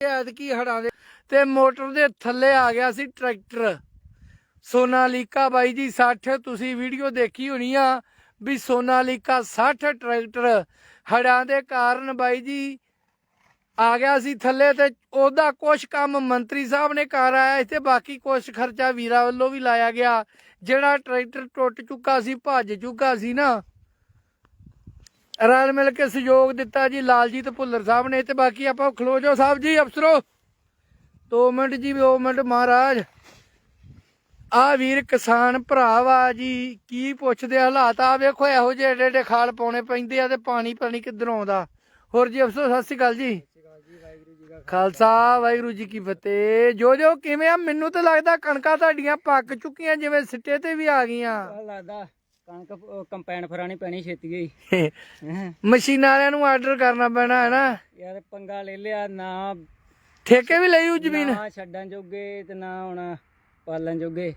ਐਤਕੀ ਹੜਾਂ ਦੇ ਤੇ ਮੋਟਰ ਦੇ ਥੱਲੇ ਆ ਗਿਆ ਸੀ ਟਰੈਕਟਰ। ਸੋਨਾਲੀਕਾ ਬਾਈ ਜੀ 60 ਤੁਸੀਂ ਵੀਡੀਓ ਦੇਖੀ ਹੋਣੀ ਆ ਵੀ ਸੋਨਾਲੀਕਾ 60 ਟਰੈਕਟਰ ਹੜਾਂ ਦੇ ਕਾਰਨ ਬਾਈ ਜੀ ਆ ਗਿਆ ਸੀ ਥੱਲੇ ਤੇ ਉਹਦਾ ਕੁਝ ਕੰਮ ਮੰਤਰੀ ਸਾਹਿਬ ਨੇ ਕਰ ਆਇਆ ਇੱਥੇ ਬਾਕੀ ਕੁਝ ਖਰਚਾ ਵੀਰਾ ਵੱਲੋਂ ਵੀ ਲਾਇਆ ਗਿਆ। ਜਿਹੜਾ ਟਰੈਕਟਰ ਟੁੱਟ ਚੁੱਕਾ ਸੀ, ਭੱਜ ਚੁੱਕਾ ਸੀ ਨਾ ਰਲ ਮਿਲ ਕੇ ਸਹਿਯੋਗ ਦਿੱਤਾ ਜੀ, ਲਾਲਜੀਤ ਭੁੱਲਰ ਸਾਹਿਬ ਨੇ ਤੇ ਬਾਕੀ ਆਪਾਂ ਖਲੋ ਜਾਓ ਸਾਹਿਬ ਜੀ, ਅਫਸਰੋ। 2 ਮਿੰਟ ਜੀ 2 ਮਿੰਟ ਮਹਾਰਾਜ। ਆ ਵੀਰ ਕਿਸਾਨ ਭਰਾ ਜੀ, ਕੀ ਪੁੱਛਦੇ ਹਾਲਾਤ ਆ ਵੇਖੋ, ਇਹੋ ਜਿਹੇ ਏਡੇ ਏਡੇ ਖਾਲ ਪਾਉਣੇ ਪੈਂਦੇ ਆ ਤੇ ਪਾਣੀ ਪਾਣੀ ਕਿੱਧਰੋਂ ਆਉਂਦਾ। ਹੋਰ ਜੀ, ਅਫਸਰ, ਸਤਿ ਸ਼੍ਰੀ ਅਕਾਲ ਜੀ। ਖਾਲਸਾ, ਵਾਹਿਗੁਰੂ ਜੀ ਕੀ ਫਤਿਹ। ਜੋ ਜੋ ਕਿਵੇਂ ਆ? ਮੈਨੂੰ ਤਾਂ ਲੱਗਦਾ ਕਣਕਾਂ ਤੁਹਾਡੀਆਂ ਪੱਕ ਚੁੱਕੀਆਂ, ਜਿਵੇਂ ਸਿੱਟੇ ਤੇ ਵੀ ਆ ਗਈਆਂ। ਲੱਗਦਾ। ਕਣਕ ਕੰਪੈਨ ਫਰਾਣੀ ਪੈਣੀ ਛੇਤੀ ਗਈ ਹੈਂ। ਮਸ਼ੀਨਾਂ ਵਾਲਿਆਂ ਨੂੰ ਆਰਡਰ ਕਰਨਾ ਪੈਣਾ ਹੈ ਨਾ? ਯਾਰ ਪੰਗਾ ਲੈ ਲਿਆ ਨਾ ਠੇਕੇ ਵੀ ਲਈ ਉਹ ਜ਼ਮੀਨ? ਨਾ ਛੱਡਣ ਜੋਗੇ ਤੇ ਨਾ ਹੁਣ ਪਾਲਣ ਜੋਗੇ।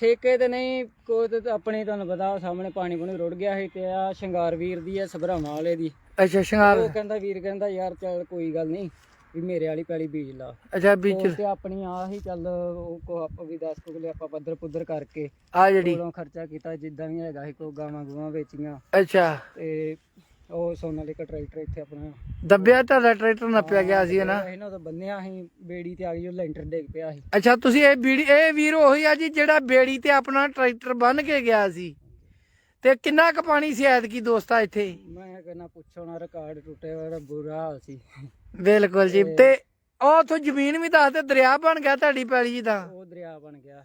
ਠੇਕੇ ਤੇ ਨਹੀਂ ਕੋਈ ਤੇ ਆਪਣੀ ਤੁਹਾਨੂੰ ਪਤਾ ਸਾਹਮਣੇ ਪਾਣੀ ਪੂਣੀ ਰੁੜ ਗਿਆ ਸੀ ਤੇ ਆ ਸ਼ਿੰਗਾਰ ਵੀਰ ਦੀ ਆ ਸਭਰਾਵਾਂ ਵਾਲੇ ਦੀ। ਅੱਛਾ ਸ਼ਿੰਗਾਰ। ਉਹ ਕਹਿੰਦਾ ਵੀਰ ਕਹਿੰਦਾ ਯਾਰ ਚੱਲ ਕੋਈ ਗੱਲ ਨਹੀਂ। ਵੀ ਮੇਰੇ ਵਾਲੀ ਪੈਲੀ ਬੀਜ ਲਾ। ਅੱਛਾ ਉਹ ਤੇ ਆਪਣੀ ਆ ਹੀ ਚੱਲ ਉਹ ਕੋ ਆਪਾਂ ਵੀ 10 ਕੁਲੇ ਆਪਾਂ ਪੱਧਰ ਪੁੱਧਰ ਕਰਕੇ ਆ ਜਿਹੜੀ ਕੋਲੋਂ ਖਰਚਾ ਕੀਤਾ ਜਿੱਦਾਂ ਵੀ ਹੈਗਾ ਸੀ ਕੋ ਗਾਵਾਂ ਗੂਵਾਂ ਵੇਚੀਆਂ। ਅੱਛਾ। ਤੇ ਉਹ ਸੋਨਾਲੀਕਾ ਟਰੈਕਟਰ ਇੱਥੇ ਆਪਣਾ ਦੱਬਿਆ ਤੁਹਾਡਾ ਟਰੈਕਟਰ ਨੱਪਿਆ ਗਿਆ ਸੀ ਨਾ ਅਸੀਂ ਨਾ ਉਹ ਬੰਨਿਆ ਸੀ ਬੇੜੀ ਤੇ ਆ ਗਈ ਉਹ ਲੈਂਟਰ ਡਿੱਗ ਪਿਆ ਸੀ। ਅੱਛਾ ਤੁਸੀਂ ਇਹ ਬੀੜੀ ਇਹ ਵੀਰ ਉਹੀ ਆ ਜੀ ਜਿਹੜਾ ਬੇੜੀ ਤੇ ਆਪਣਾ ਟਰੈਕਟਰ ਬੰਨ ਕੇ ਗਿਆ ਸੀ। ਤੇ ਕਿੰਨਾ ਕੁ ਪਾਣੀ ਸੀ ਐਤਕੀ ਦੋਸਤਾ ਇੱਥੇ? ਮੈਂ ਕਹਿੰਦਾ ਪੁੱਛੋ ਨਾ ਰਿਕਾਰਡ ਟੁੱਟੇ ਹੋਇਆ ਬੁਰਾ ਹਾਲ ਸੀ। ਬਿਲਕੁਲ ਜੀ। ਤੇ ਉਹ ਉਥੋਂ ਜ਼ਮੀਨ ਵੀ ਦੱਸ ਤੇ ਦਰਿਆ ਬਣ ਗਿਆ ਤੁਹਾਡੀ ਪੈਲੀ ਜੀ ਤਾਂ ਉਹ ਦਰਿਆ ਬਣ ਗਿਆ।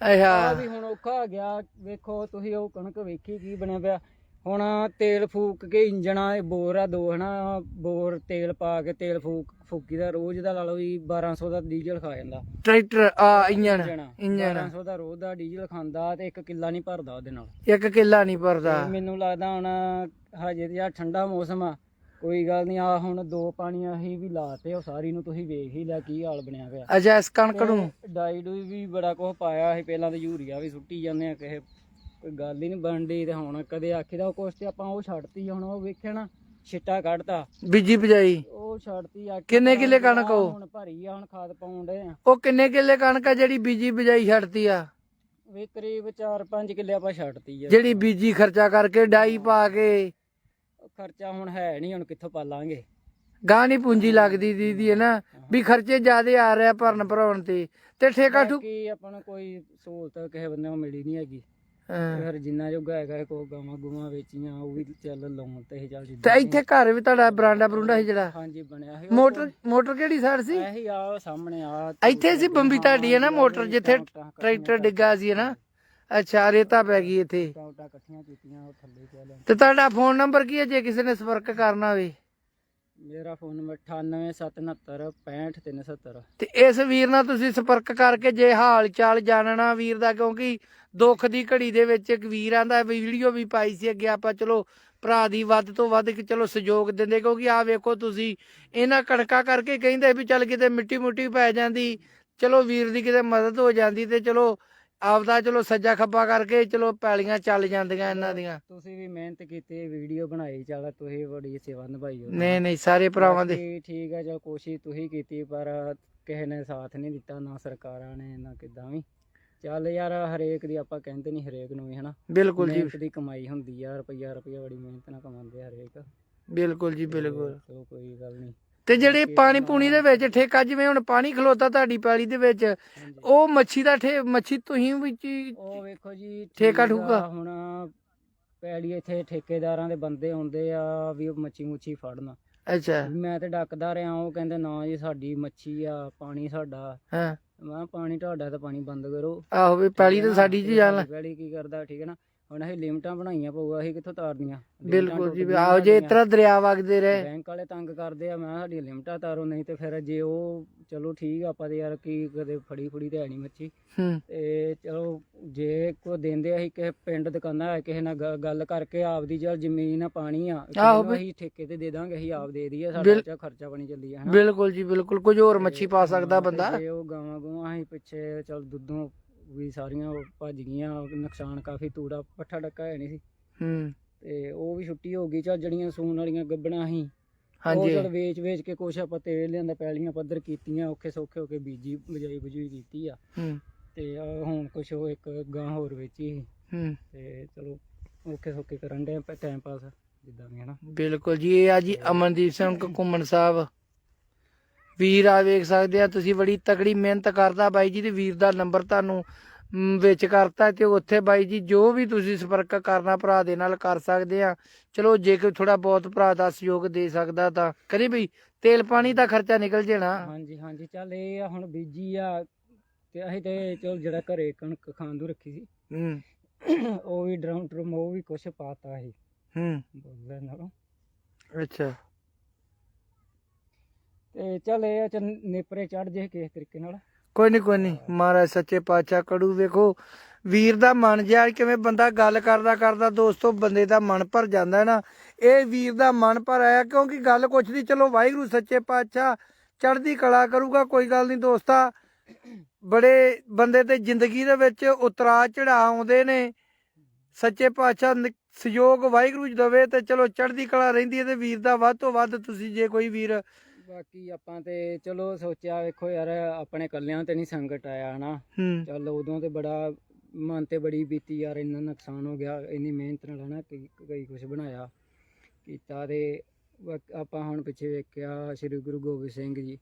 ਆ ਅੱਛਾ ਵੀ ਹੁਣ ਔਖਾ ਆ ਗਿਆ। ਵੇਖੋ ਤੁਸੀਂ ਉਹ ਕਣਕ ਵੇਖੀ ਕੀ ਬਣਿਆ ਪਿਆ। ਹੁਣ ਤੇਲ ਫੂਕ ਕੇ ਇੰਜਣਾ ਇਹ ਬੋਰ ਆ ਦੋ ਹਨਾ ਬੋਰ ਤੇਲ ਪਾ ਕੇ ਤੇਲ ਫੂਕ ਫੂਕੀ ਦਾ ਰੋਜ਼ ਦਾ ਲਾ ਲਓ ਵੀ 1200 ਦਾ ਡੀਜ਼ਲ ਖਾ ਜਾਂਦਾ। ਟਰੈਕਟਰ ਆ ਇੰਜਣ ਇੰਜਣ ਇੰਜਣ 1200 ਦਾ ਰੋਜ਼ ਦਾ ਡੀਜ਼ਲ ਖਾਂਦਾ ਤੇ ਇੱਕ ਕਿੱਲਾ ਨਹੀਂ ਭਰਦਾ ਉਹਦੇ ਨਾਲ। ਇੱਕ ਕਿੱਲਾ ਨਹੀਂ ਭਰਦਾ। ਮੈਨੂੰ ਲੱਗਦਾ ਹੁਣ ਹਜੇ ਤੇ ਠੰਡਾ ਮੌਸਮ ਆ। ਕੋਈ ਗੱਲ ਨਹੀਂ ਆ ਹੁਣ ਦੋ ਪਾਣੀ ਅਸੀਂ ਵੀ ਲਾਤੇ ਉਹ ਸਾਰੀ ਨੂੰ ਤੁਸੀਂ ਵੇਖ ਹੀ ਲਿਆ ਕੀ ਹਾਲ ਬਣਿਆ ਪਿਆ। ਅੱਛਾ ਇਸ ਕਣਕ ਨੂੰ? ਤੇ ਡਾਈ ਡੂਈ ਵੀ ਬੜਾ ਕੁਝ ਪਾਇਆ ਸੀ ਪਹਿਲਾਂ ਤੇ ਯੂਰੀਆ ਵੀ ਸੁੱਟੀ ਜਾਂਦੇ ਆ ਕਿਸੇ ਕੋਈ ਗੱਲ ਹੀ ਨਹੀਂ ਬਣਦੀ ਤੇ ਹੁਣ ਕਦੇ ਆਖੀਦਾ ਕੁਛ ਤੇ ਆਪਾਂ ਉਹ ਛੱਡਤੀ ਹੁਣ ਉਹ ਵੇਖਿਆ ਨਾ ਛਿੱਟਾ ਕੱਢਤਾ। ਬੀਜੀ ਬਜਾਈ ਉਹ ਛੱਡਤੀ ਆ ਕਿੰਨੇ ਕਿੱਲੇ ਕਣਕ ਉਹ? ਹੁਣ ਭਰੀ ਆ ਹੁਣ ਖਾਦ ਪਾਉਣ ਦੇ ਆ। ਉਹ ਕਿੰਨੇ ਕਿੱਲੇ ਕਣਕ ਆ ਜਿਹੜੀ ਬੀਜੀ ਬਜਾਈ ਛੱਡਤੀ ਆ? ਵੀ ਕਰੀਬ 4-5 ਕਿੱਲੇ ਆਪਾਂ ਛੱਡਤੀ ਆ। ਜਿਹੜੀ ਬੀਜੀ ਖਰਚਾ ਕਰਕੇ ਡਾਈ ਪਾ ਕੇ ਖਰਚਾ ਹੁਣ ਹੈ ਨਹੀਂ ਹੁਣ ਕਿੱਥੋਂ ਪਾਲਾਂਗੇ? ਗਾਂ ਨਹੀਂ ਪੂੰਜੀ ਲੱਗਦੀ ਦੀਦੀ ਹੈ ਨਾ ਵੀ ਖਰਚੇ ਜ਼ਿਆਦੇ ਆ ਰਿਹਾ ਭਰਨ ਭਰਾਉਣ ਤੇ। ਤੇ ਠੇਕਾ ਠੂ ਬਾਕੀ ਆਪਾਂ ਨੂੰ ਕੋਈ ਸਹੂਲਤ ਕਿਸੇ ਬੰਦੇ ਨੂੰ ਮਿਲੀ ਨਹੀਂ ਹੈਗੀ। ਹਾਂ। ਫਿਰ ਜਿੰਨਾ ਜੋਗਾ ਹੈਗਾ ਕੋ ਗਾਵਾਂ ਗੁਵਾਂ ਵੇਚੀਆਂ ਉਹ ਵੀ ਚੱਲ ਲਾਉਣ ਤੇ ਹੀ ਚੱਲ ਤੇ ਇੱਥੇ ਘਰ ਵੀ ਤੁਹਾਡਾ ਬਰਾਂਡਾ ਬਰੂੰਡਾ ਸੀ ਜਿਹੜਾ? ਹਾਂਜੀ ਬਣਿਆ ਸੀ ਮੋਟਰ ਮੋਟਰ ਕਿਹੜੀ ਸਾਈਡ ਸੀ? ਇਹੀ ਆ ਸਾਹਮਣੇ ਆ। ਇੱਥੇ ਸੀ ਬੰਬੀ ਤੁਹਾਡੀ ਹੈ ਨਾ ਮੋਟਰ ਜਿੱਥੇ ਟਰੈਕਟਰ ਡਿੱਗਾ ਸੀ ਹੈ ਨਾ? ਅੱਛਾ ਰੇਤਾ ਪੈ ਗਈ ਇੱਥੇ। ਟਾਉਟਾ ਇਕੱਠੀਆਂ ਕੀਤੀਆਂ ਉਹ ਥੱਲੇ ਪਿਆ ਲੈ ਤੇ ਤੁਹਾਡਾ ਫੋਨ ਨੰਬਰ ਕੀ ਹੈ ਜੇ ਕਿਸੇ ਨੇ ਸੰਪਰਕ ਕਰਨਾ ਹੋਵੇ? ਮੇਰਾ ਫੋਨ ਨੰਬਰ 9877965370 ਤੇ ਇਸ ਵੀਰ ਨਾਲ ਤੁਸੀਂ ਸੰਪਰਕ ਕਰਕੇ ਜੇ ਹਾਲ ਚਾਲ ਜਾਣਨਾ ਵੀਰ ਦਾ ਕਿਉਂਕਿ ਦੁੱਖ ਦੀ ਘੜੀ ਦੇ ਵਿੱਚ ਇੱਕ ਵੀਰ ਆਂਦਾ ਵੀਡੀਓ ਵੀ ਪਾਈ ਸੀ ਅੱਗੇ ਆਪਾਂ ਚਲੋ ਭਰਾ ਦੀ ਵੱਧ ਤੋਂ ਵੱਧ ਕਿ ਚਲੋ ਸਹਿਯੋਗ ਦਿੰਦੇ ਕਿਉਂਕਿ ਆ ਵੇਖੋ ਤੁਸੀਂ ਇਹਨਾਂ ਕਣਕਾਂ ਕਰਕੇ ਕਹਿੰਦੇ ਵੀ ਚੱਲ ਕਿਤੇ ਮਿੱਟੀ ਮੁੱਟੀ ਪੈ ਜਾਂਦੀ ਚਲੋ ਵੀਰ ਦੀ ਕਿਤੇ ਮਦਦ ਹੋ ਜਾਂਦੀ ਤੇ ਚਲੋ ਆਪਦਾ ਚਲੋ ਸੱਜਾ ਖੱਬਾ ਕਰਕੇ ਚਲੋ ਪੈਲੀਆਂ ਚੱਲ ਜਾਂਦੀਆਂ ਇਹਨਾਂ ਦੀਆਂ। ਤੁਸੀਂ ਵੀ ਮਿਹਨਤ ਕੀਤੀ ਵੀਡੀਓ ਬਣਾਈ ਚੱਲ ਤੁਸੀਂ ਬੜੀ ਸੇਵਾ ਨਿਭਾਈ ਉਹਦੀ। ਨਹੀਂ ਨਹੀਂ ਸਾਰੇ ਭਰਾਵਾਂ ਦੇ। ਬਾਕੀ ਠੀਕ ਆ ਚਲ ਕੋਸ਼ਿਸ਼ ਤੁਸੀਂ ਕੀਤੀ ਪਰ ਕਿਸੇ ਨੇ ਸਾਥ ਨਹੀਂ ਦਿੱਤਾ ਨਾ ਸਰਕਾਰਾਂ ਨੇ ਨਾ ਕਿਦਾਂ ਵੀ। ਚੱਲ ਯਾਰ ਹਰੇਕ ਦੀ ਆਪਾਂ ਕਹਿੰਦੇ ਨਹੀਂ ਹਰੇਕ ਨੂੰ ਵੀ ਹਨਾ? ਬਿਲਕੁਲ ਜੀ। ਮਿਹਨਤ ਦੀ ਕਮਾਈ ਹੁੰਦੀ ਆ ਰੁਪਈਆ ਰੁਪਈਆ ਬੜੀ ਮਿਹਨਤ ਨਾਲ ਕਮਾਉਂਦੇ ਆ ਹਰੇਕ। ਬਿਲਕੁਲ ਜੀ ਬਿਲਕੁਲ। ਕੋਈ ਗੱਲ ਨਹੀਂ। ਤੇ ਜਿਹੜੇ ਪਾਣੀ ਪੂਣੀ ਦੇ ਵਿੱਚ ਠੇਕਾ ਜਿਵੇਂ ਹੁਣ ਪਾਣੀ ਖਲੋਤਾ ਤੁਹਾਡੀ ਪੈਲੀ ਦੇ ਵਿੱਚ ਉਹ ਮੱਛੀ ਦਾ ਠੇ ਮੱਛੀ ਤੁਸੀਂ ਵਿੱਚ ਹੀ- ਉਹ ਵੇਖੋ ਜੀ ਠੇਕਾ ਠੀਕ? ਹੁਣ ਪੈਲੀ ਇੱਥੇ ਠੇਕੇਦਾਰਾਂ ਦੇ ਬੰਦੇ ਆਉਂਦੇ ਆ ਵੀ ਉਹ ਮੱਛੀ ਮੁੱਛੀ ਫੜਨ। ਅੱਛਾ। ਮੈਂ ਤੇ ਡੱਕਦਾ ਰਿਹਾ ਉਹ ਕਹਿੰਦੇ ਨਾ ਜੀ ਸਾਡੀ ਮੱਛੀ ਆ ਪਾਣੀ ਸਾਡਾ। ਹਾਂ। ਮੈਂ ਕਿਹਾ ਪਾਣੀ ਤੁਹਾਡਾ ਤਾਂ ਪਾਣੀ ਬੰਦ ਕਰੋ। ਆਹੋ ਵੀ ਪੈਲੀ ਤਾਂ ਸਾਡੀ ਜੀ ਜਾਣ ਪੈਲੀ ਕੀ ਕਰਦਾ ਠੀਕ ਹੈ ਨਾ? ਹੁਣ ਅਸੀਂ ਲਿਮਟਾਂ ਬਣਾਈਆਂ ਪਊਗਾ ਅਸੀਂ ਕਿੱਥੋਂ ਤਾਰਨੀਆਂ? ਬਿਲਕੁਲ ਜੀ ਆਹੋ ਜੇ। ਇਤਰਾ ਦਰਿਆ ਵਗਦੇ ਰਹੇ। ਬੈਂਕ ਵਾਲੇ ਤੰਗ ਕਰਦੇ ਆ ਮੈਂ ਸਾਡੀਆਂ ਲਿਮਟਾਂ ਤਾਰੋ ਨਹੀਂ ਤੇ ਫਿਰ ਜੇ ਉਹ ਚਲੋ ਠੀਕ ਆ ਆਪਾਂ ਤੇ ਯਾਰ ਕੀ ਕਦੇ ਫੜੀ ਫੜੀ ਤੇ ਹੈ ਨਹੀਂ ਮੱਛੀ। ਤੇ ਚਲੋ ਜੇ ਕੋ ਦਿੰਦੇ ਅਸੀਂ ਕਿਸੇ ਪਿੰਡ ਦੁਕਾਨਾਂ ਹੈ ਕਿਸੇ ਨਾਲ ਗੱਲ ਕਰਕੇ ਆਪਦੀ ਜਲ ਜ਼ਮੀਨ ਆ ਪਾਣੀ ਆ ਅਸੀਂ ਠੇਕੇ ਤੇ ਦੇ ਦਾਂਗੇ ਅਸੀਂ ਆਪ ਦੇ ਦਈਏ ਸਾਡਾ ਚਾ ਖਰਚਾ ਬਣੀ ਚੱਲੀ ਹਨਾ। ਬਿਲਕੁਲ ਜੀ ਬਿਲਕੁਲ ਕੁਝ ਹੋਰ ਮੱਛੀ ਪਾ ਸਕਦਾ ਬੰਦਾ। ਉਹ ਗਾਵਾਂ ਗੂਆਂ ਅਸੀਂ ਪਿੱਛੇ ਚਲ ਦੁੱਧੋਂ ਵੀ ਸਾਰੀਆਂ ਉਹ ਭੱਜ ਗਈਆਂ ਨੁਕਸਾਨ ਕਾਫੀ ਤੂੜਾ ਪੱਠਾ ਡੱਕਾ ਹੈ ਨਹੀਂ ਸੀ। ਹੂੰ। ਤੇ ਉਹ ਵੀ ਛੁੱਟੀ ਹੋ ਗਈ ਚਲ ਜੜੀਆਂ ਸੂਣ ਵਾਲੀਆਂ ਗੱਬਣਾ ਸੀ ਹਾਂਜੀ। ਚਲ ਵੇਚ ਵੇਚ ਕੇ ਕੁਛ ਆਪਾਂ ਤੇਲ ਲਿਆਂਦਾ ਪੈਲੀਆਂ ਪੱਧਰ ਕੀਤੀਆਂ ਔਖੇ ਸੌਖੇ ਹੋ ਕੇ ਬੀਜੀ ਬਜਾਈ ਬਜੂਈ ਕੀਤੀ ਆ। ਹੂੰ। ਤੇ ਆਹ ਹੁਣ ਕੁਛ ਉਹ ਇੱਕ ਗਾਂ ਹੋਰ ਵੇਚੀ ਸੀ। ਹੂੰ। ਤੇ ਚਲੋ ਔਖੇ ਸੌਖੇ ਕਰਨ ਦੇ ਟਾਈਮ ਪਾਸ ਜਿੱਦਾਂ ਵੀ ਹਨਾ ਬਿਲਕੁਲ ਜੀ ਇਹ ਆ ਜੀ ਅਮਨਦੀਪ ਸਿੰਘ ਘੁੰਮਣ ਸਾਹਿਬ। ਵੀਰ ਆ ਵੇਖ ਸਕਦੇ ਆ ਤੁਸੀਂ ਬੜੀ ਤਕੜੀ ਮਿਹਨਤ ਕਰਦਾ ਬਾਈ ਜੀ ਤੇ ਵੀਰ ਦਾ ਨੰਬਰ ਤੁਹਾਨੂੰ ਵਿੱਚ ਕਰਤਾ ਤੇ ਉੱਥੇ ਬਾਈ ਜੀ ਜੋ ਵੀ ਤੁਸੀਂ ਸੰਪਰਕ ਕਰਨਾ ਭਰਾ ਦੇ ਨਾਲ ਕਰ ਸਕਦੇ ਆ। ਚਲੋ ਜੇ ਕੋਈ ਥੋੜਾ ਬਹੁਤ ਭਰਾ ਦਾ ਸਹਿਯੋਗ ਦੇ ਸਕਦਾ ਤਾਂ ਕਰੀ ਬਈ ਤੇਲ ਪਾਣੀ ਦਾ ਖਰਚਾ ਨਿਕਲ ਜਾਣਾ। ਹਾਂਜੀ ਹਾਂਜੀ ਚੱਲ ਇਹ ਆ ਹੁਣ ਬੀਜੀ ਆ ਤੇ ਅਸੀਂ ਤੇ ਚਲ ਜਿਹੜਾ ਘਰੇ ਕਣਕ ਖਾਂਦੂ ਰੱਖੀ ਸੀ ਹੂੰ। ਉਹ ਵੀ ਡਰਮ ਡਰਮ ਉਹ ਵੀ ਕੁਛ ਪਾਤਾ ਸੀ। ਹੂੰ। ਨਾਲੋਂ। ਅੱਛਾ। ਤੇ ਚੱਲ ਇਹ ਆ ਚੱਲ ਨੇਪਰੇ ਚੜ ਜੇ ਕਿਸੇ ਤਰੀਕੇ ਨਾਲ। ਕੋਈ ਨਹੀਂ ਕੋਈ ਨਹੀਂ ਮਹਾਰਾਜ ਸੱਚੇ ਪਾਤਸ਼ਾਹ ਕੜੂ ਵੇਖੋ। ਵੀਰ ਦਾ ਮਨ ਜਿਹਾ ਕਿਵੇਂ ਬੰਦਾ ਗੱਲ ਕਰਦਾ ਕਰਦਾ ਦੋਸਤੋ ਬੰਦੇ ਦਾ ਮਨ ਭਰ ਜਾਂਦਾ ਨਾ। ਇਹ ਵੀਰ ਦਾ ਮਨ ਭਰ ਆਇਆ, ਕਿਉਂਕਿ ਗੱਲ ਕੁਛ ਨਹੀਂ ਚਲੋ ਵਾਹਿਗੁਰੂ ਸੱਚੇ ਪਾਤਸ਼ਾਹ ਚੜ੍ਹਦੀ ਕਲਾ ਕਰੂਗਾ, ਕੋਈ ਗੱਲ ਨਹੀਂ ਦੋਸਤਾ। ਬੜੇ ਬੰਦੇ ਤੇ ਜ਼ਿੰਦਗੀ ਦੇ ਵਿੱਚ ਉਤਰਾ ਚੜਾ ਆਉਂਦੇ ਨੇ। ਸੱਚੇ ਪਾਤਸ਼ਾਹ ਨਿ- ਸਹਿਯੋਗ ਵਾਹਿਗੁਰੂ ਜੀ ਦਵੇ ਤੇ ਚਲੋ ਚੜ੍ਹਦੀ ਕਲਾ ਰਹਿੰਦੀ ਹੈ ਤੇ ਵੀਰ ਦਾ ਵੱਧ ਤੋਂ ਵੱਧ ਤੁਸੀਂ ਜੇ ਕੋਈ ਵੀਰ ਬਾਕੀ ਆਪਾਂ ਤੇ ਚਲੋ ਸੋਚਿਆ ਵੇਖੋ ਯਾਰ ਆਪਣੇ ਕੱਲਿਆਂ ਤੇ ਨਹੀਂ ਸੰਕਟ ਆਇਆ ਹਨਾ? ਹੂੰ। ਚੱਲ ਉਦੋਂ ਤੇ ਬੜਾ ਮਨ ਤੇ ਬੜੀ ਬੀਤੀ ਯਾਰ ਇੰਨਾ ਨੁਕਸਾਨ ਹੋ ਗਿਆ ਇੰਨੀ ਮਿਹਨਤ ਨਾਲ ਹਨਾ ਕਈ ਕਈ ਕੁਝ ਬਣਾਇਆ ਕੀਤਾ ਤੇ ਬਾਕ- ਆਪਾਂ ਹੁਣ ਪਿੱਛੇ ਵੇਖਿਆ ਸ੍ਰੀ ਗੁਰੂ ਗੋਬਿੰਦ ਸਿੰਘ ਜੀ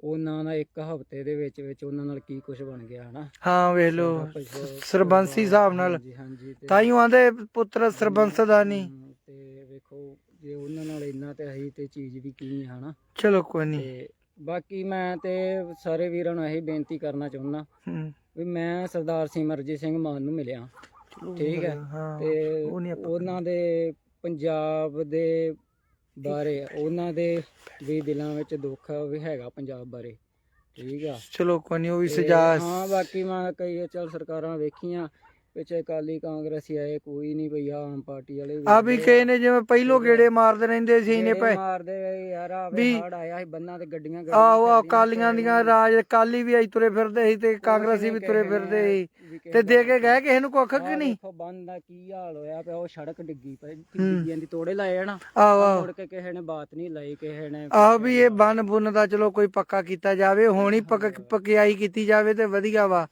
ਉਹਨਾਂ ਦਾ ਇੱਕ ਹਫ਼ਤੇ ਦੇ ਵਿੱਚ ਵਿੱਚ ਉਹਨਾਂ ਨਾਲ ਕੀ ਕੁਝ ਬਣ ਗਿਆ ਹਨਾ? ਹਾਂ ਵੇਖ ਕੁਛ ਸਰਬੰਸੀ ਹਿਸਾਬ ਨਾਲ ਹਾਂਜੀ ਹਾਂਜੀ ਤੇ ਤਾਈਓ ਆਂਦੇ ਪੁੱਤਰ ਸਰਬੰਸ ਦਾ ਨਹੀਂ। ਹਮ, ਤੇ ਵੇਖੋ ਜੇ ਉਹਨਾਂ ਨਾਲ ਇੰਨਾ ਤੇ ਅਸੀਂ ਤੇ ਚੀਜ਼ ਵੀ ਕੀ ਹਨਾ? ਚਲੋ ਕੋਈ ਨਹੀਂ ਤੇ ਬਾਕੀ ਮੈਂ ਤੇ ਸਾਰੇ ਵੀਰਾਂ ਨੂੰ ਇਹੀ ਬੇਨਤੀ ਕਰਨਾ ਚਾਹੁੰਦਾ ਹੂੰ। ਵੀ ਮੈਂ ਸਰਦਾਰ ਸਿਮਰਜੀਤ ਸਿੰਘ ਮਾਨ ਨੂੰ ਮਿਲਿਆ। ਠੀਕ ਹੈ? ਤੇ ਉਹਨਾਂ ਦੇ ਪੰਜਾਬ ਦੇ ਬਾਰੇ ਉਹਨਾਂ ਦੇ ਵੀ ਦਿਲਾਂ ਵਿੱਚ ਦੁੱਖ ਵੀ ਹੈਗਾ ਪੰਜਾਬ ਬਾਰੇ। ਠੀਕ ਆ? ਚਲੋ ਕੋਈ ਨਹੀਂ ਉਹ ਵੀ ਸਜਾ ਹਾਂ ਬਾਕੀ ਮੈਂ ਕਈ ਚੱਲ ਸਰਕਾਰਾਂ ਵੇਖੀਆਂ ਵਿੱਚ ਅਕਾਲੀ ਕਾਂਗਰਸੀ ਆਏ ਕੋਈ ਨਹੀਂ ਭਈ ਆਮ ਪਾਰਟੀ ਵਾਲੇ ਆ ਵੀ ਕਹੇ ਨੇ ਜਿਵੇਂ ਪਹਿਲੋਂ ਗੇੜੇ ਮਾਰਦੇ ਰਹਿੰਦੇ ਸੀ ਇਹਨੇ ਪੈ ਮਾਰਦੇ ਯਾਰ ਆ ਵੀ- ਹੜ ਆਇਆ ਸੀ ਬੰਨਾਂ ਤੇ ਗੱਡੀਆਂ ਗੱਡੀਆਂ ਆਹੋ ਆਹ ਫਿਰਦੀਆਂ ਕਾਲੀਆਂ ਤੇ ਦੀਆਂ ਰਾਜ ਕਾਲੀ ਵੀ ਆਈ ਤੁਰੇ ਫਿਰਦੇ ਸੀ ਤੇ ਕਾਂਗਰਸੀ ਵੀ ਤੁਰੇ ਫਿਰਦੇ ਸੀ। ਤੇ ਦੇ ਕੇ ਦਾ- ਗਏ ਕਿਸੇ ਨੂੰ ਕੁੱਖ ਕਿ ਨਹੀਂ? ਵੇਖੋ ਬੰਦ ਦਾ ਕੀ ਹਾਲ ਹੋਇਆ ਪਿਆ ਉਹ ਸੜਕ ਡਿੱਗੀ ਪਈ ਹੂੰ। ਡਿੱਗੀ ਜਾਂਦੀ ਤੋੜੇ ਲਾਏ ਆ ਨਾ ਆਹੋ। ਮੁੜ ਕੇ ਕਿਸੇ ਨੇ ਬਾਤ ਨਹੀਂ ਲਾਈ ਕਿਸੇ ਨੇ ਆਹ ਵੀ ਇਹ ਬੰਨ ਬੁੰਨ ਦਾ ਚਲੋ ਕੋਈ ਪੱਕਾ ਕੀਤਾ ਜਾਵੇ ਹੁਣ ਪੱਕ ਪਕਿਆਈ ਕੀਤੀ ਜਾਵੇ ਤੇ ਵਧੀਆ ਵਾ।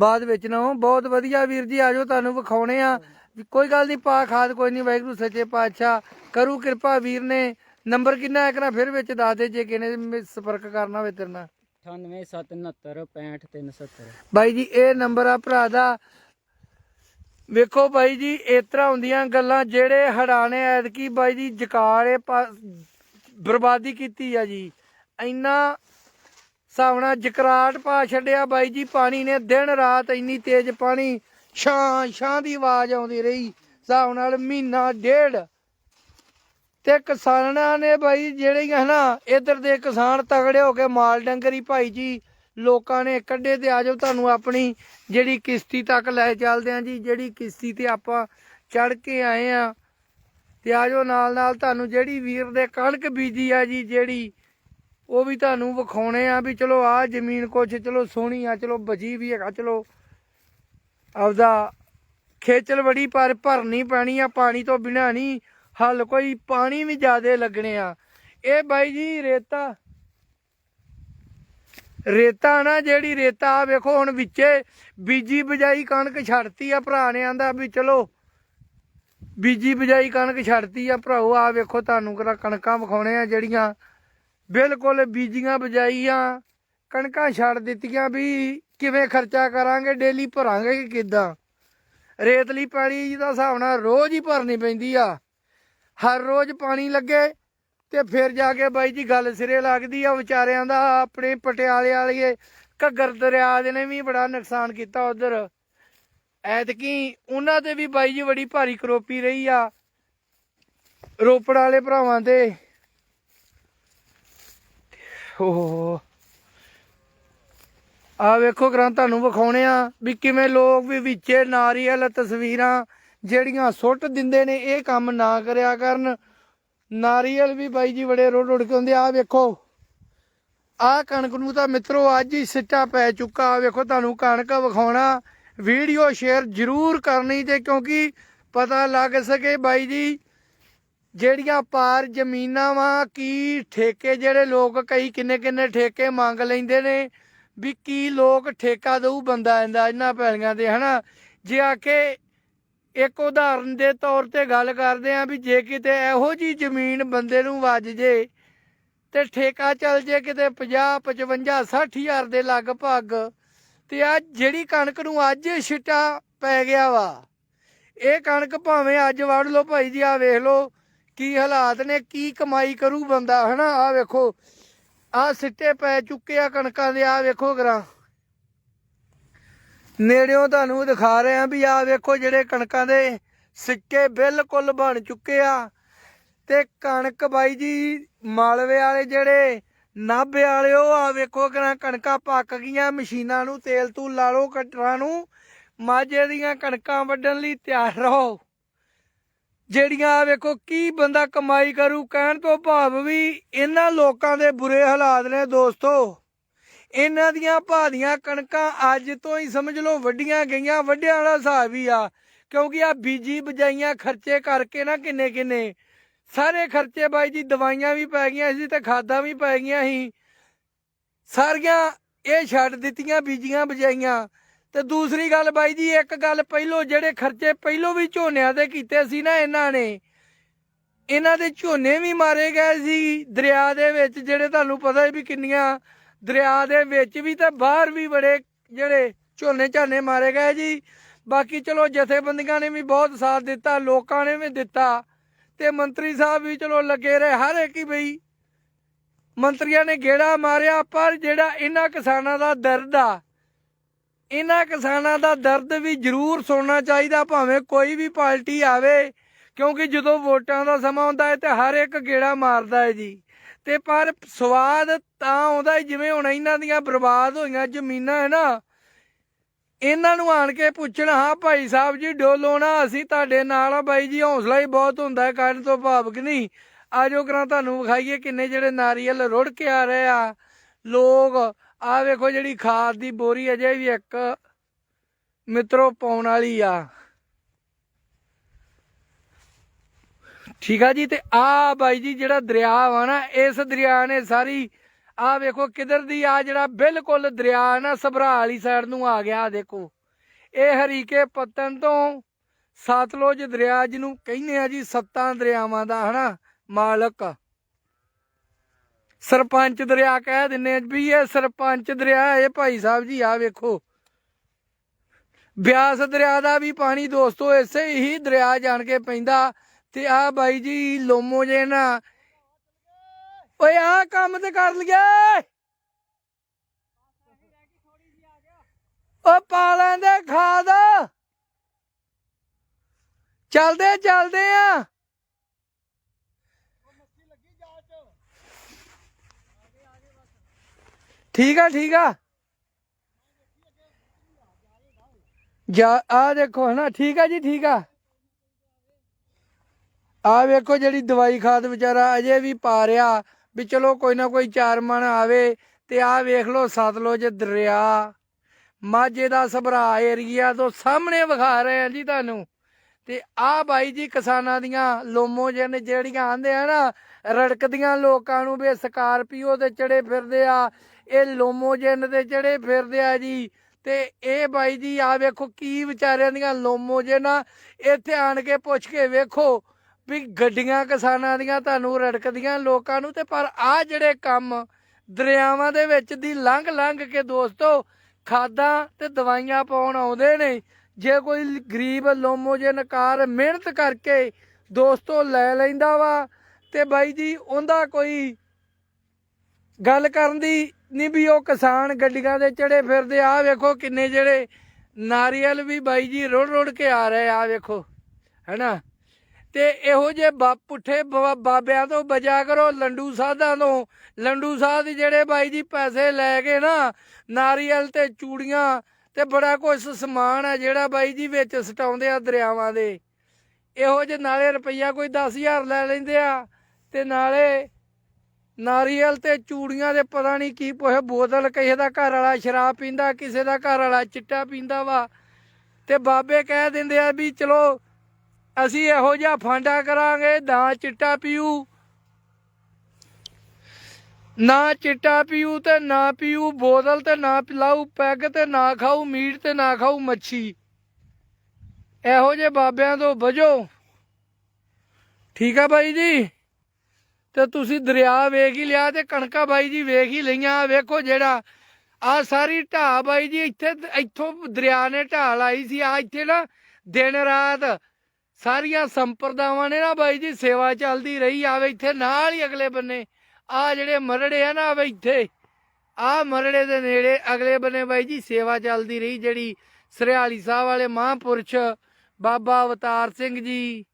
ਬਾਅਦ ਵਿੱਚ ਨਾ ਬਹੁਤ ਵਧੀਆ ਵੀਰ ਜੀ ਆਜੋ ਤੁਹਾਨੂੰ ਵਿਖਾਉਣੇ ਆ। ਕੋਈ ਗੱਲ ਨਹੀਂ ਪਾ ਖਾਦ ਕੋਈ ਨਹੀਂ ਵਾਹਿਗੁਰੂ ਸੱਚੇ ਪਾਤਸ਼ਾਹ ਕਰੂ ਕਿਰਪਾ ਵੀਰ ਨੇ। ਨੰਬਰ ਕਿੰਨਾ ਹੈ ਕਰਾਂ ਫਿਰ ਵਿੱਚ ਦੱਸ ਦੇ ਜੇ ਕਿਨੇ ਸੰਪਰਕ ਕਰਨਾ ਹੋਵੇ ਤੇਰੇ ਨਾਲ। 9879965370 ਬਾਈ ਜੀ ਇਹ ਨੰਬਰ ਆ ਭਰਾ ਦਾ। ਵੇਖੋ ਬਾਈ ਜੀ ਇਸ ਤਰ੍ਹਾਂ ਹੁੰਦੀਆਂ ਗੱਲਾਂ ਜਿਹੜੇ ਹੜਾਣੇ ਐਤਕੀ ਬਾਈ ਜੀ ਜਕਾਰੇ ਬਰਬਾਦੀ ਕੀਤੀ ਆ ਜੀ। ਇੰਨਾ ਸਾਵਣਾ ਜਕਰਾਟ ਪਾ ਛੱਡਿਆ ਬਾਈ ਜੀ, ਪਾਣੀ ਨੇ ਦਿਨ ਰਾਤ ਇੰਨੀ ਤੇਜ਼ ਪਾਣੀ, ਛਾਂ ਛਾਂ ਦੀ ਆਵਾਜ਼ ਆਉਂਦੀ ਰਹੀ। ਹਿਸਾਬ ਨਾਲ ਮਹੀਨਾ ਡੇਢ ਤੇ ਕਿਸਾਨਾਂ ਨੇ ਬਾਈ ਜਿਹੜੇ ਹੈ ਨਾ, ਇਧਰ ਦੇ ਕਿਸਾਨ ਤਗੜੇ ਹੋ ਕੇ ਮਾਲ ਡੰਗਰੀ ਭਾਈ ਜੀ, ਲੋਕਾਂ ਨੇ ਕੱਢੇ ਤੇ ਆਜੋ ਤੁਹਾਨੂੰ ਆਪਣੀ ਜਿਹੜੀ ਕਿਸ਼ਤੀ ਤੱਕ ਲੈ ਚੱਲਦੇ ਆਂ ਜੀ, ਜਿਹੜੀ ਕਿਸ਼ਤੀ ਤੇ ਆਪਾਂ ਚੜ ਕੇ ਆਏ ਆ। ਤੇ ਆਜੋ ਨਾਲ ਨਾਲ ਤੁਹਾਨੂੰ ਜਿਹੜੀ ਵੀਰ ਦੇ ਕਣਕ ਬੀਜੀ ਆ ਜੀ, ਜਿਹੜੀ ਉਹ ਵੀ ਤੁਹਾਨੂੰ ਵਿਖਾਉਣੇ ਆ ਵੀ ਚਲੋ ਆ ਜ਼ਮੀਨ ਕੁਛ, ਚਲੋ ਸੋਹਣੀ ਆ, ਚਲੋ ਬਜੀ ਵੀ ਹੈਗਾ, ਚਲੋ ਆਪਦਾ ਖੇਚਲ ਬੜੀ ਪਰ ਭਰਨੀ ਪੈਣੀ ਆ, ਪਾਣੀ ਤੋਂ ਬਿਨਾ ਨਹੀਂ ਹੱਲ ਕੋਈ ਪਾਣੀ ਵੀ ਜ਼ਿਆਦੇ ਲੱਗਣੇ ਆ। ਇਹ ਬਾਈ ਜੀ ਰੇਤਾ ਰੇਤਾ ਨਾ ਜਿਹੜੀ ਰੇਤਾ ਆ ਵੇਖੋ ਹੁਣ ਵਿੱਚੇ ਬੀਜੀ ਬਜਾਈ ਕਣਕ ਛੱਡਤੀ ਆ ਭਰਾ ਨੇ ਆਂਦਾ ਵੀ ਚਲੋ। ਬੀਜੀ ਬਜਾਈ ਕਣਕ ਛੱਡਤੀ ਆ ਭਰਾਓ ਆ ਵੇਖੋ ਤੁਹਾਨੂੰ ਕਿਹੜਾ ਕਣਕਾਂ ਵਿਖਾਉਣੇ ਆ ਜਿਹੜੀਆਂ ਬਿਲਕੁਲ ਬੀਜੀਆਂ ਬਜਾਈਆਂ, ਕਣਕਾਂ ਛੱਡ ਦਿੱਤੀਆਂ ਵੀ ਕਿਵੇਂ ਖਰਚਾ ਕਰਾਂਗੇ, ਡੇਲੀ ਭਰਾਂਗੇ ਕਿ ਕਿਦਾਂ? ਰੇਤਲੀ ਪਾਣੀ ਦਾ ਹਿਸਾਬ ਨਾਲ ਰੋਜ਼ ਹੀ ਭਰਨੀ ਪੈਂਦੀ ਆ। ਹਰ ਰੋਜ਼ ਪਾਣੀ ਲੱਗੇ ਤੇ ਫਿਰ ਜਾ ਕੇ ਬਾਈ ਜੀ ਗੱਲ ਸਿਰੇ ਲੱਗਦੀ ਆ ਵਿਚਾਰਿਆਂ ਦਾ, ਆਪਣੇ ਪਟਿਆਲੇ ਵਾਲੀਏ, ਘੱਗਰ ਦਰਿਆ ਦੇ ਨੇ ਵੀ ਬੜਾ ਨੁਕਸਾਨ ਕੀਤਾ ਉਧਰ। ਐਤਕੀ ਉਹਨਾਂ ਤੇ ਵੀ ਬਾਈ ਜੀ ਬੜੀ ਭਾਰੀ ਕਰੋਪੀ ਰਹੀ ਆ, ਰੋਪੜ ਵਾਲੇ ਭਰਾਵਾਂ ਤੇ। ਓਹ ਆ ਵੇਖੋ ਗ੍ਰੰਥ ਤੁਹਾਨੂੰ ਵਿਖਾਉਣੇ ਆ ਵੀ ਕਿਵੇਂ ਲੋਕ ਵੀ ਵਿੱਚੇ ਨਾਰੀਅਲ ਤਸਵੀਰਾਂ ਜਿਹੜੀਆਂ ਸੁੱਟ ਦਿੰਦੇ ਨੇ, ਇਹ ਕੰਮ ਨਾ ਕਰਿਆ ਕਰਨ। ਨਾਰੀਅਲ ਵੀ ਬਾਈ ਜੀ ਬੜੇ ਰੋੜ ਰੋੜ ਕੇ ਹੁੰਦੇ ਆ। ਵੇਖੋ। ਆ ਕਣਕ ਨੂੰ ਤਾਂ ਮਿੱਤਰੋ ਅੱਜ ਹੀ ਸਿੱਟਾ ਪੈ ਚੁੱਕਾ। ਆ ਵੇਖੋ ਤੁਹਾਨੂੰ ਕਣਕ ਵਿਖਾਉਣਾ। ਵੀਡੀਓ ਸ਼ੇਅਰ ਜ਼ਰੂਰ ਕਰਨੀ ਤੇ ਕਿਉਂਕਿ ਪਤਾ ਲੱਗ ਸਕੇ ਬਾਈ ਜੀ ਜਿਹੜੀਆਂ ਪਾਰ ਜ਼ਮੀਨਾਂ ਵਾ, ਕੀ ਠੇਕੇ ਜਿਹੜੇ ਲੋਕ ਕਈ ਕਿੰਨੇ ਕਿੰਨੇ ਠੇਕੇ ਮੰਗ ਲੈਂਦੇ ਨੇ ਵੀ ਕੀ ਲੋਕ ਠੇਕਾ ਦਊ ਬੰਦਾ ਇਹਦਾ ਇਹਨਾਂ ਪੈਲੀਆਂ ਤੇ, ਹਨਾ? ਜੇ ਆ ਕੇ ਇੱਕ ਉਦਾਹਰਨ ਦੇ ਤੌਰ ਤੇ ਗੱਲ ਕਰਦੇ ਆ ਵੀ ਜੇ ਕਿਤੇ ਇਹੋ ਜੀ ਜ਼ਮੀਨ ਬੰਦੇ ਨੂੰ ਵੱਜ ਜੇ ਤੇ ਠੇਕਾ ਚੱਲ ਜੇ ਕਿਤੇ 50 55 60 ਹਜ਼ਾਰ ਦੇ ਲਗਭਗ ਤੇ ਆ ਜਿਹੜੀ ਕਣਕ ਨੂੰ ਅੱਜ ਛਿੱਟਾ ਪੈ ਗਿਆ ਵਾ, ਇਹ ਕਣਕ ਭਾਵੇਂ ਅੱਜ ਵੜ ਲਓ ਭਾਈ ਜੀ ਆ ਵੇਖ ਲਓ ਕੀ ਹਾਲਾਤ ਨੇ? ਕੀ ਕਮਾਈ ਕਰੂ ਬੰਦਾ, ਹਨਾ? ਆ ਵੇਖੋ ਆ ਸਿੱਟੇ ਪੈ ਚੁੱਕੇ ਆ ਕਣਕਾਂ ਦੇ ਆ ਵੇਖੋ ਗਰਾਂ। ਨੇੜਿਓਂ ਤੁਹਾਨੂੰ ਦਿਖਾ ਰਹੇ ਆ ਵੀ ਆ ਵੇਖੋ ਜਿਹੜੇ ਕਣਕਾਂ ਦੇ ਸਿੱਕੇ ਬਿਲਕੁਲ ਬਣ ਚੁੱਕੇ ਆ। ਤੇ ਕਣਕ ਬਾਈ ਜੀ, ਮਾਲਵੇ ਵਾਲੇ ਜਿਹੜੇ ਨਾਭੇ ਵਾਲੇ, ਉਹ ਆ ਵੇਖੋ ਕਿਹੜਾ ਕਣਕਾਂ ਪੱਕ ਗਈਆਂ, ਮਸ਼ੀਨਾਂ ਨੂੰ, ਤੇਲ ਤੂਲ ਲਾ ਲਓ, ਕਟਰਾਂ ਨੂੰ, ਮਾਝੇ ਦੀਆਂ ਕਣਕਾਂ ਵੱਢਣ ਲਈ ਤਿਆਰ ਰਹੋ। ਜਿਹੜੀਆਂ ਵੇਖੋ ਕੀ ਬੰਦਾ ਕਮਾਈ ਕਰੂ, ਕਹਿਣ ਤੋਂ ਭਾਵ ਵੀ ਇਹਨਾਂ ਲੋਕਾਂ ਦੇ ਬੁਰੇ ਹਾਲਾਤ ਨੇ ਦੋਸਤੋ। ਇਹਨਾਂ ਦੀਆਂ ਭਾਦੀਆਂ ਕਣਕਾਂ ਅੱਜ ਤੋਂ ਹੀ ਸਮਝ ਲਓ ਵੱਡੀਆਂ ਗਈਆਂ ਵੱਡਿਆਂ ਵਾਲਾ ਹਿਸਾਬ ਹੀ ਆ। ਕਿਉਂਕਿ ਆ ਬੀਜੀ ਬਜਾਈਆਂ ਖਰਚੇ ਕਰਕੇ ਨਾ ਕਿੰਨੇ ਕਿੰਨੇ ਸਾਰੇ ਖਰਚੇ ਬਾਈ ਜੀ ਦਵਾਈਆਂ ਵੀ ਪੈ ਗਈਆਂ ਸੀ ਤੇ ਖਾਦਾਂ ਵੀ ਪੈ ਗਈਆਂ ਸੀ। ਸਾਰੀਆਂ ਇਹ ਛੱਡ ਦਿੱਤੀਆਂ ਬੀਜੀਆਂ ਬਜਾਈਆਂ। ਤੇ ਦੂਸਰੀ ਗੱਲ ਬਾਈ ਜੀ, ਇੱਕ ਗੱਲ ਪਹਿਲੋਂ ਜਿਹੜੇ ਖਰਚੇ ਪਹਿਲੋਂ ਵੀ ਝੋਨਿਆਂ ਦੇ ਕੀਤੇ ਸੀ ਨਾ ਇਹਨਾਂ ਨੇ, ਇਹਨਾਂ ਦੇ ਝੋਨੇ ਵੀ ਮਾਰੇ ਗਏ ਸੀ ਦਰਿਆ ਦੇ ਵਿੱਚ, ਜਿਹੜੇ ਤੁਹਾਨੂੰ ਪਤਾ ਵੀ ਕਿੰਨੀਆਂ ਦਰਿਆ ਦੇ ਵਿੱਚ ਵੀ ਤੇ ਬਾਹਰ ਵੀ ਬੜੇ ਜਿਹੜੇ ਝੋਨੇ ਝਾਨੇ ਮਾਰੇ ਗਏ ਜੀ। ਬਾਕੀ ਚਲੋ ਜਥੇਬੰਦੀਆਂ ਨੇ ਵੀ ਬਹੁਤ ਸਾਥ ਦਿੱਤਾ, ਲੋਕਾਂ ਨੇ ਵੀ ਦਿੱਤਾ ਤੇ ਮੰਤਰੀ ਸਾਹਿਬ ਵੀ ਚਲੋ ਲੱਗੇ ਰਹੇ ਹਰ ਇੱਕ ਹੀ ਬਈ। ਮੰਤਰੀਆਂ ਨੇ ਗੇੜਾ ਮਾਰਿਆ, ਪਰ ਜਿਹੜਾ ਇਹਨਾਂ ਕਿਸਾਨਾਂ ਦਾ ਦਰਦ ਆ ਇਹਨਾਂ ਕਿਸਾਨਾਂ ਦਾ ਦਰਦ ਵੀ ਜ਼ਰੂਰ ਸੁਣਨਾ ਚਾਹੀਦਾ, ਭਾਵੇਂ ਕੋਈ ਵੀ ਪਾਰਟੀ ਆਵੇ, ਕਿਉਂਕਿ ਜਦੋਂ ਵੋਟਾਂ ਦਾ ਸਮਾਂ ਹੁੰਦਾ ਹੈ ਤੇ ਹਰ ਇੱਕ ਗੇੜਾ ਮਾਰਦਾ ਹੈ ਜੀ। ਤੇ ਪਰ ਸਵਾਦ ਤਾਂ ਆਉਂਦਾ ਜਿਵੇਂ ਹੁਣ ਇਹਨਾਂ ਦੀਆਂ ਬਰਬਾਦ ਹੋਈਆਂ ਜ਼ਮੀਨਾਂ, ਹੈ ਨਾ? ਇਹਨਾਂ ਨੂੰ ਆਣ ਕੇ ਪੁੱਛਣ, ਹਾਂ ਭਾਈ ਸਾਹਿਬ ਜੀ, ਡੋਲੋ ਨਾ, ਅਸੀਂ ਤੁਹਾਡੇ ਨਾਲ ਆ ਬਾਈ ਜੀ, ਹੌਸਲਾ ਹੀ ਬਹੁਤ ਹੁੰਦਾ ਹੈ ਕਹਿਣ ਤੋਂ ਭਾਵ ਕਿ ਨਹੀਂ? ਆਜੋ ਕਰਾਂ, ਤੁਹਾਨੂੰ ਵਿਖਾਈਏ ਕਿੰਨੇ ਜਿਹੜੇ ਨਾਰੀਅਲ ਰੁੜ ਕੇ ਆ ਰਹੇ ਆ। ਲੋਕ ਆ ਵੇਖੋ ਜਿਹੜੀ ਖਾਦ ਦੀ ਬੋਰੀ ਅਜੇ ਵੀ ਇੱਕ ਮਿੱਤਰੋ ਪਾਉਣ ਵਾਲੀ ਆ। ਠੀਕ ਆ ਜੀ, ਤੇ ਆ ਬਾਈ ਜੀ ਜਿਹੜਾ ਦਰਿਆ ਵਾ ਨਾ, ਇਸ ਦਰਿਆ ਨੇ ਸਾਰੀ, ਆ ਵੇਖੋ ਕਿਧਰ ਦੀ ਆ ਜਿਹੜਾ ਬਿਲਕੁਲ ਦਰਿਆ ਨਾ, ਸਭਰਾ ਵਾਲੀ ਸਾਈਡ ਨੂੰ ਆ ਗਿਆ ਦੇਖੋ। ਇਹ ਹਰੀਕੇ ਪੱਤਨ ਤੋਂ ਸਤਲੁਜ ਦਰਿਆ ਜਿਹਨੂੰ ਕਹਿੰਦੇ ਆ ਜੀ, ਸੱਤਾਂ ਦਰਿਆਵਾਂ ਦਾ ਹਨਾ, ਮਾਲਕ। ਸਰਪੰਚ ਦਰਿਆ ਕਹਿ ਦਿੰਨੇ ਆ ਵੀ ਇਹ ਸਰਪੰਚ ਦਰਿਆ ਇਹ ਭਾਈ ਸਾਹਿਬ ਜੀ ਆ ਵੇਖੋ। ਬਿਆਸ ਦਰਿਆ ਦਾ ਵੀ ਪਾਣੀ ਦੋਸਤੋ, ਇਸੇ ਹੀ ਦਰਿਆ ਜਾਣ ਕੇ ਪੈਂਦਾ। ਤੇ ਆ ਬਾਈ ਜੀ, ਲੋਮੋ ਜੇ ਨਾ। ਓਏ ਆ ਕੰਮ ਤੇ ਕਰ ਲਈਏ। ਓ ਪਾ ਲੈਂਦੇ ਖਾਦ। ਚਲਦੇ ਚਲਦੇ ਆ। ਠੀਕ ਆ ਠੀਕ ਆ। ਜਾ, ਆ ਦੇਖੋ ਹਨਾ, ਠੀਕ ਆ ਜੀ, ਠੀਕ ਆ। ਆ ਵੇਖੋ ਜਿਹੜੀ ਦਵਾਈ ਖਾਦ ਵਿਚਾਰਾ ਅਜੇ ਵੀ ਪਾ ਰਿਹਾ, ਵੀ ਚਲੋ ਕੋਈ ਨਾ ਕੋਈ ਚਾਰ ਮਨ ਆਵੇ ਤੇ ਆ ਵੇਖ ਲਓ ਸਤਲੁਜ ਦਰਿਆ। ਮਾਝੇ ਦਾ ਸਭਰਾ ਏਰੀਆ ਤੋਂ ਸਾਹਮਣੇ ਵਿਖਾ ਰਹੇ ਆ ਜੀ ਤੁਹਾਨੂੰ। ਤੇ ਆ ਬਾਈ ਜੀ ਕਿਸਾਨਾਂ ਦੀਆਂ ਲੋਮੋ ਜਨ ਜਿਹੜੀਆਂ ਆਂਦੇ ਆ ਨਾ, ਰੜਕਦੀਆਂ ਲੋਕਾਂ ਨੂੰ ਵੀ ਸਕਾਰਪੀਓ ਤੇ ਚੜੇ ਫਿਰਦੇ ਆ, ਇਹ ਲੋਮੋਜਨ ਤੇ ਚੜੇ ਫਿਰਦੇ ਆ ਜੀ। ਤੇ ਇਹ ਬਾਈ ਜੀ ਆ ਵੇਖੋ ਕੀ ਵਿਚਾਰਿਆਂ ਦੀਆਂ ਲੋਮੋਜਨ ਆ ਇੱਥੇ ਆਣ ਕੇ ਪੁੱਛ ਕੇ ਵੇਖੋ ਵੀ ਗੱਡੀਆਂ ਕਿਸਾਨਾਂ ਦੀਆਂ ਤੁਹਾਨੂੰ ਰੜਕਦੀਆਂ ਲੋਕਾਂ ਨੂੰ ਤੇ ਪਰ ਆ ਜਿਹੜੇ ਕੰਮ ਦਰਿਆਵਾਂ ਦੇ ਵਿੱਚ ਦੀ ਲੰਘ ਲੰਘ ਕੇ ਦੋਸਤੋ, ਖਾਦਾਂ ਤੇ ਦਵਾਈਆਂ ਪਾਉਣ ਆਉਂਦੇ ਨੇ ਜੇ ਕੋਈ ਗਰੀਬ ਲੋਮੋ ਜੇ ਨਕਾਰ ਮਿਹਨਤ ਕਰਕੇ ਦੋਸਤੋ ਲੈ ਲੈਂਦਾ ਵਾ, ਤੇ ਬਾਈ ਜੀ ਉਹਦਾ ਕੋਈ ਗੱਲ ਕਰਨ ਦੀ ਨਹੀਂ ਵੀ ਉਹ ਕਿਸਾਨ ਗੱਡੀਆਂ ਦੇ ਚੜੇ ਫਿਰਦੇ ਆ ਵੇਖੋ ਕਿੰਨੇ ਜਿਹੜੇ ਨਾਰੀਅਲ ਵੀ ਬਾਈ ਜੀ ਰੁੜ ਰੁੜ ਕੇ ਆ ਰਹੇ ਆ ਵੇਖੋ, ਹੈਨਾ? ਤੇ ਇਹੋ ਜੇ ਪੁੱਠੇ ਬ- ਬਾਬਿਆਂ ਤੋਂ ਬਚਾ ਕਰੋ, ਲੰਡੂ ਸਾਧਾਂ ਤੋਂ। ਲੰਡੂ ਸਾਧ ਜਿਹੜੇ ਬਾਈ ਜੀ ਪੈਸੇ ਲੈ ਕੇ ਨਾ ਨਾਰੀਅਲ ਤੇ ਚੂੜੀਆਂ ਤੇ ਬੜਾ ਕੁਝ ਸਮਾਨ ਆ ਜਿਹੜਾ ਬਾਈ ਜੀ ਵਿੱਚ ਸਟਾਉਂਦੇ ਆ ਦਰਿਆਵਾਂ ਦੇ। ਇਹੋ ਜੇ ਨਾਲੇ ਰੁਪਈਆ ਕੋਈ 10000 ਲੈ ਲੈਂਦੇ ਆ ਤੇ ਨਾਲੇ ਨਾਰੀਅਲ ਤੇ ਚੂੜੀਆਂ ਦੇ ਪਤਾ ਨਹੀਂ ਕੀ ਪੁੱਛ ਬੋਤਲ ਕਿਸੇ ਦਾ ਘਰ ਵਾਲਾ ਸ਼ਰਾਬ ਪੀਂਦਾ, ਕਿਸੇ ਦਾ ਘਰ ਵਾਲਾ ਚਿੱਟਾ ਪੀਂਦਾ ਵਾ। ਤੇ ਬਾਬੇ ਕਹਿ ਦਿੰਦੇ ਆ ਵੀ ਚਲੋ ਅਸੀਂ ਇਹੋ ਜਿਹਾ ਫਾਂਡਾ ਕਰਾਂਗੇ ਨਾ ਚਿੱਟਾ ਪੀਊ। ਨਾ ਚਿੱਟਾ ਪੀਊ ਤੇ ਨਾ ਪੀਊ ਬੋਤਲ ਤੇ ਨਾ ਪਿਲਾਊ ਪੈਗ ਤੇ ਨਾ ਖਾਊ ਮੀਟ ਤੇ ਨਾ ਖਾਊ ਮੱਛੀ। ਇਹੋ ਜਿਹੇ ਬਾਬਿਆਂ ਤੋਂ ਵਜੋ ਠੀਕ ਆ ਬਾਈ ਜੀ? ਤੇ ਤੁਸੀਂ ਦਰਿਆ ਵੇਖ ਹੀ ਲਿਆ ਤੇ ਕਣਕਾਂ ਬਾਈ ਜੀ ਵੇਖ ਹੀ ਲਈਆਂ। ਵੇਖੋ ਜਿਹੜਾ ਆ ਸਾਰੀ ਢਾਹ ਬਾਈ ਜੀ ਇੱਥੇ ਇੱਥੋਂ ਦਰਿਆ ਨੇ ਢਾਹ ਲਾਈ ਸੀ। ਆ ਇੱਥੇ ਨਾ ਦਿਨ ਰਾਤ ਸਾਰੀਆਂ ਸੰਪਰਦਾਵਾਂ ਨੇ ਨਾ ਬਾਈ ਜੀ ਸੇਵਾ ਚੱਲਦੀ ਰਹੀ। ਆਵੇ ਇੱਥੇ ਨਾਲ ਹੀ ਅਗਲੇ ਬੰਨੇ ਆ ਜਿਹੜੇ ਮਰੜੇ ਆ ਨਾ ਆਵੇ ਇੱਥੇ ਆ ਮਰੜੇ ਦੇ ਨੇੜੇ ਅਗਲੇ ਬੰਨੇ ਬਾਈ ਜੀ ਸੇਵਾ ਚੱਲਦੀ ਰਹੀ ਜਿਹੜੀ ਸਰਿਆਲੀ ਸਾਹਿਬ ਵਾਲੇ ਮਹਾਂਪੁਰਸ਼ ਬਾਬਾ ਅਵਤਾਰ ਸਿੰਘ ਜੀ।